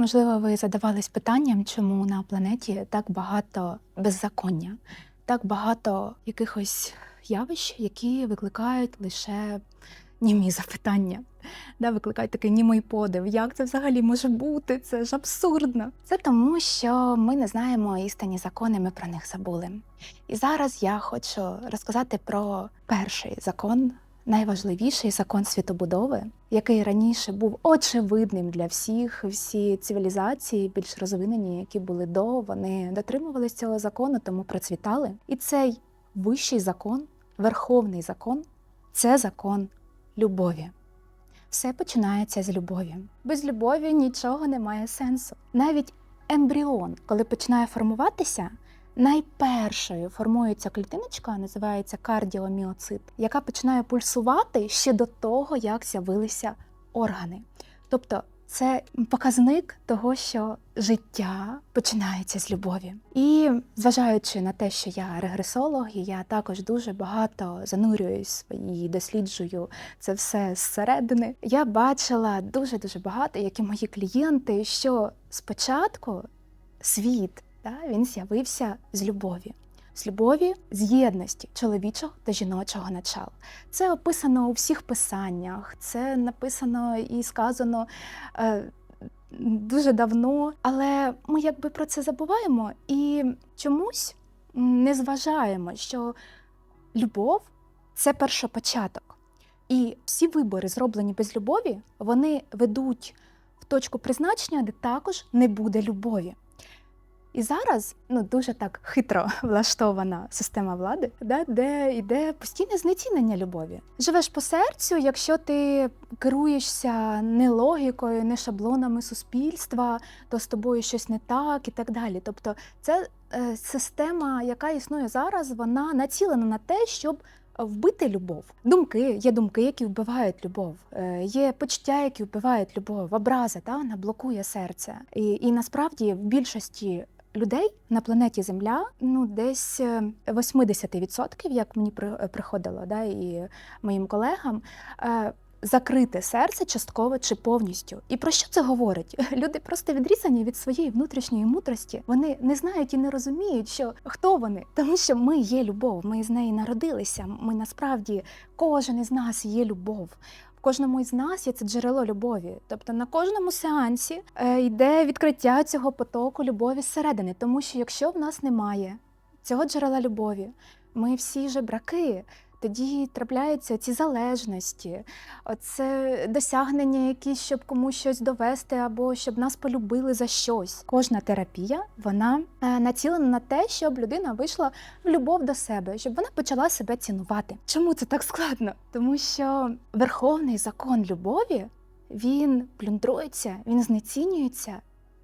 Можливо, ви задавались питанням, чому на планеті так багато беззаконня, так багато якихось явищ, які викликають лише німі запитання, да, викликають такий німий подив. Як це взагалі може бути? Це ж абсурдно. Це тому, що ми не знаємо істинні закони, ми про них забули. І зараз я хочу розказати про перший закон найважливіший закон світобудови, який раніше був очевидним для всіх. Всі цивілізації, більш розвинені, які були до, вони дотримувалися цього закону, тому процвітали. І цей вищий закон, верховний закон це закон любові. Все починається з любові. Без любові нічого не має сенсу. Навіть ембріон, коли починає формуватися, найпершою формується клітиночка, називається кардіоміоцит, яка починає пульсувати ще до того, як з'явилися органи. Тобто це показник того, що життя починається з любові. І зважаючи на те, що я регресолог, і я також дуже багато занурююсь і досліджую це все зсередини, я бачила дуже дуже багато, як і мої клієнти, що спочатку світ да, він з'явився з любові. З любові, з єдності чоловічого та жіночого начала. Це описано у всіх писаннях, це написано і сказано е, дуже давно, але ми якби про це забуваємо і чомусь не зважаємо, що любов це першопочаток. І всі вибори, зроблені без любові, вони ведуть в точку призначення, де також не буде любові. І зараз ну дуже так хитро влаштована система влади, да, де йде постійне знецінення любові. Живеш по серцю, якщо ти керуєшся не логікою, не шаблонами суспільства, то з тобою щось не так і так далі. Тобто, це е, система, яка існує зараз, вона націлена на те, щоб вбити любов. Думки є думки, які вбивають любов, е, є почуття, які вбивають любов, образа та вона блокує серце. І, і насправді в більшості людей на планеті Земля ну десь 80%, як мені приходило, да, і моїм колегам. Закрите серце частково чи повністю. І про що це говорить? Люди просто відрізані від своєї внутрішньої мудрості. Вони не знають і не розуміють, що хто вони, тому що ми є любов. Ми з неї народилися. Ми насправді кожен із нас є любов. Кожному із нас є це джерело любові. Тобто на кожному сеансі е, йде відкриття цього потоку любові зсередини, тому що якщо в нас немає цього джерела любові, ми всі жебраки тоді трапляються ці залежності, це досягнення, якісь, щоб комусь щось довести, або щоб нас полюбили за щось. Кожна терапія вона е, націлена на те, щоб людина вийшла в любов до себе, щоб вона почала себе цінувати. Чому це так складно? Тому що верховний закон любові він плюндрується, він знецінюється.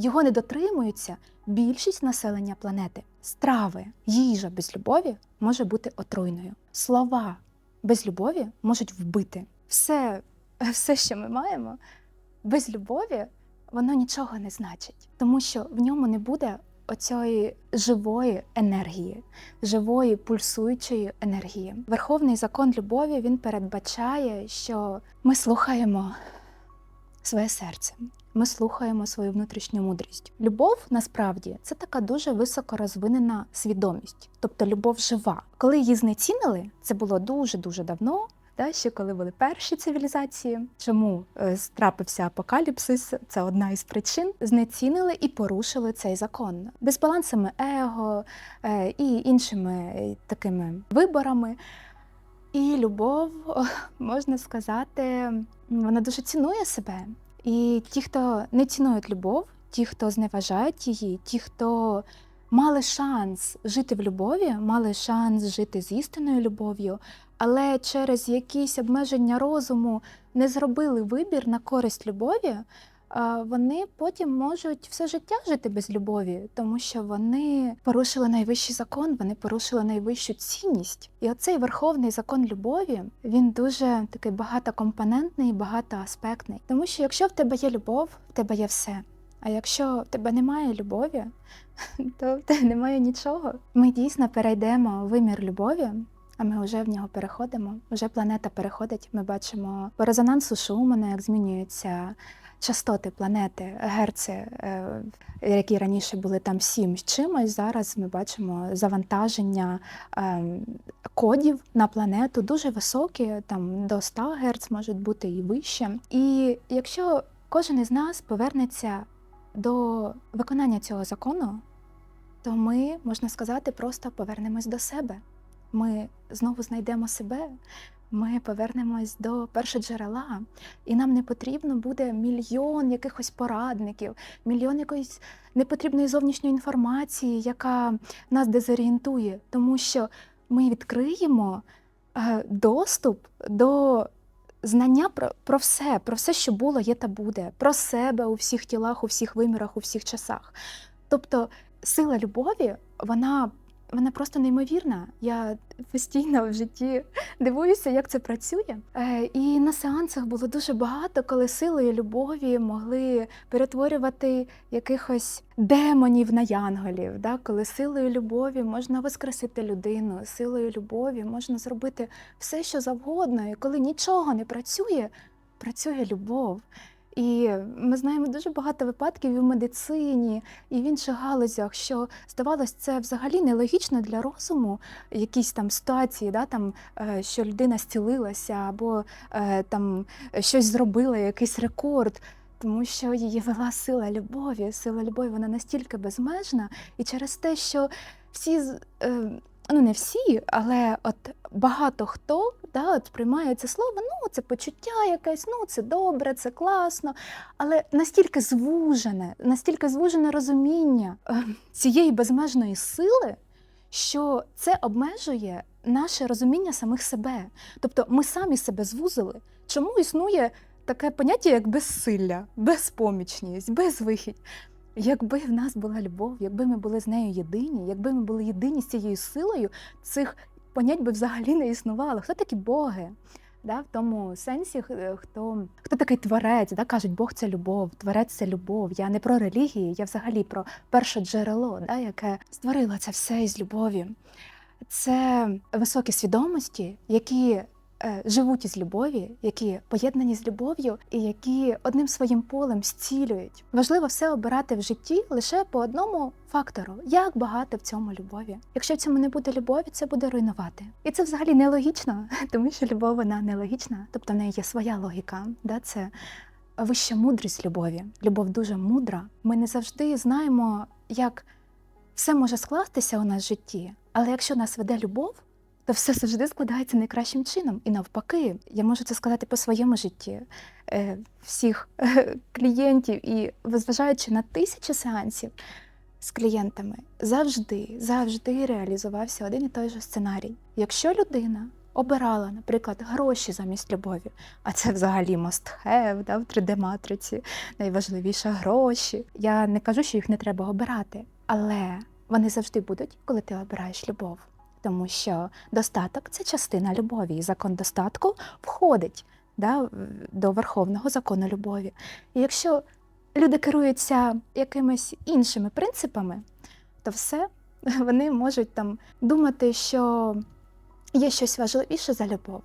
Його не дотримуються більшість населення планети. Страви, їжа без любові може бути отруйною. Слова без любові можуть вбити. Все, все, що ми маємо, без любові, воно нічого не значить, тому що в ньому не буде оцієї живої енергії, живої пульсуючої енергії. Верховний закон любові він передбачає, що ми слухаємо своє серце. Ми слухаємо свою внутрішню мудрість. Любов насправді це така дуже високо розвинена свідомість, тобто любов жива. Коли її знецінили, це було дуже дуже давно. Та ще коли були перші цивілізації, чому е, трапився апокаліпсис? Це одна із причин. Знецінили і порушили цей закон дисбалансами его е, і іншими е, такими виборами. І любов, можна сказати, вона дуже цінує себе. І ті, хто не цінують любов, ті, хто зневажають її, ті, хто мали шанс жити в любові, мали шанс жити з істинною любов'ю, але через якісь обмеження розуму не зробили вибір на користь любові, вони потім можуть все життя жити без любові, тому що вони порушили найвищий закон, вони порушили найвищу цінність. І оцей верховний закон любові він дуже такий багатокомпонентний, багатоаспектний. Тому що якщо в тебе є любов, в тебе є все. А якщо в тебе немає любові, то в тебе немає нічого. Ми дійсно перейдемо вимір любові. А ми вже в нього переходимо. Вже планета переходить. Ми бачимо по резонансу Шумана, як змінюється частоти планети, герци, е, які раніше були там 7 з чимось, зараз ми бачимо завантаження е, кодів на планету дуже високі, там до 100 Гц можуть бути і вище. І якщо кожен із нас повернеться до виконання цього закону, то ми, можна сказати, просто повернемось до себе. Ми знову знайдемо себе, ми повернемось до першоджерела, і нам не потрібно буде мільйон якихось порадників, мільйон якоїсь непотрібної зовнішньої інформації, яка нас дезорієнтує, тому що ми відкриємо е, доступ до знання про, про все, про все, що було, є та буде, про себе у всіх тілах, у всіх вимірах, у всіх часах. Тобто сила любові, вона. Вона просто неймовірна. Я постійно в житті дивуюся, як це працює. Е, і на сеансах було дуже багато, коли силою любові могли перетворювати якихось демонів на янголів. Да? Коли силою любові можна воскресити людину, силою любові можна зробити все, що завгодно. І коли нічого не працює, працює любов. І ми знаємо дуже багато випадків і в медицині, і в інших галузях, що здавалось, це взагалі нелогічно для розуму, якісь там ситуації, да, там, е, що людина зцілилася, або е, там щось зробила, якийсь рекорд. Тому що її вела сила любові. Сила любові вона настільки безмежна, і через те, що всі е, ну не всі, але от багато хто да, от приймає це слово, ну це почуття якесь, ну це добре, це класно. Але настільки звужене, настільки звужене розуміння е, цієї безмежної сили, що це обмежує наше розуміння самих себе. Тобто ми самі себе звузили. Чому існує таке поняття, як безсилля, безпомічність, безвихідь? Якби в нас була любов, якби ми були з нею єдині, якби ми були єдині з цією силою, цих понять би взагалі не існувало. Хто такі боги? Да, в тому сенсі, хто, хто такий творець, да, кажуть, Бог це любов, творець це любов. Я не про релігії, я взагалі про перше джерело, да, яке створило це все із любові. Це високі свідомості, які е, живуть із любові, які поєднані з любов'ю і які одним своїм полем зцілюють. Важливо все обирати в житті лише по одному фактору: як багато в цьому любові. Якщо в цьому не буде любові, це буде руйнувати. І це взагалі нелогічно, тому що любов вона нелогічна, тобто в неї є своя логіка. Да? Це вища мудрість любові. Любов дуже мудра. Ми не завжди знаємо, як все може скластися у нас в житті, але якщо нас веде любов, то все завжди складається найкращим чином. І навпаки, я можу це сказати по своєму житті Е, всіх е, клієнтів і зважаючи на тисячі сеансів з клієнтами, завжди, завжди реалізувався один і той же сценарій. Якщо людина обирала, наприклад, гроші замість любові, а це взагалі must have, да, в 3D-матриці, найважливіше гроші. Я не кажу, що їх не треба обирати, але вони завжди будуть, коли ти обираєш любов. Тому що достаток це частина любові, і закон достатку входить да, до верховного закону любові. І якщо люди керуються якимись іншими принципами, то все вони можуть там думати, що є щось важливіше за любов.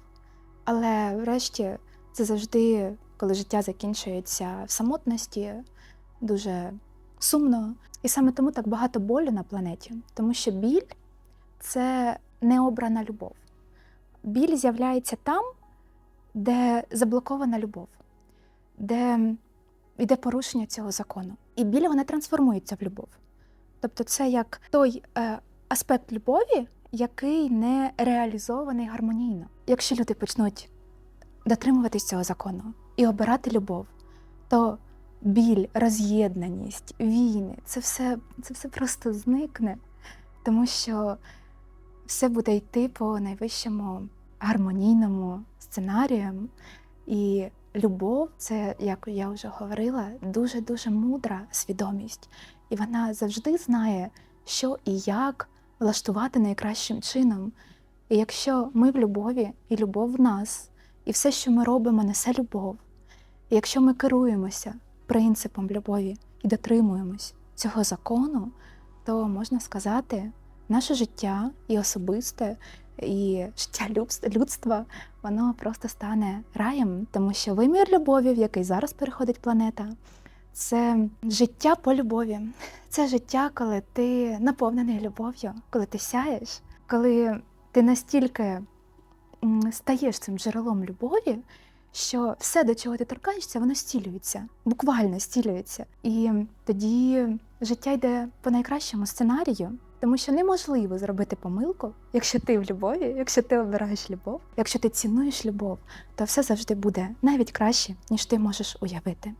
Але врешті це завжди, коли життя закінчується в самотності, дуже сумно. І саме тому так багато болю на планеті, тому що біль це необрана любов. Біль з'являється там, де заблокована любов, де йде порушення цього закону. І біль вона трансформується в любов. Тобто, це як той е, аспект любові, який не реалізований гармонійно. Якщо люди почнуть дотримуватись цього закону і обирати любов, то біль, роз'єднаність, війни це все, це все просто зникне, тому що все буде йти по найвищому гармонійному сценаріям. І любов це, як я вже говорила, дуже дуже мудра свідомість, і вона завжди знає, що і як влаштувати найкращим чином. І якщо ми в любові, і любов в нас, і все, що ми робимо, несе любов. І якщо ми керуємося принципом любові і дотримуємось цього закону, то можна сказати, наше життя і особисте, і життя людства воно просто стане раєм, тому що вимір любові, в який зараз переходить планета, це життя по любові. Це життя, коли ти наповнений любов'ю, коли ти сяєш, коли ти настільки стаєш цим джерелом любові, що все, до чого ти торкаєшся, воно стілюється, буквально стілюється. І тоді життя йде по найкращому сценарію, тому що неможливо зробити помилку, якщо ти в любові, якщо ти обираєш любов, якщо ти цінуєш любов, то все завжди буде навіть краще, ніж ти можеш уявити.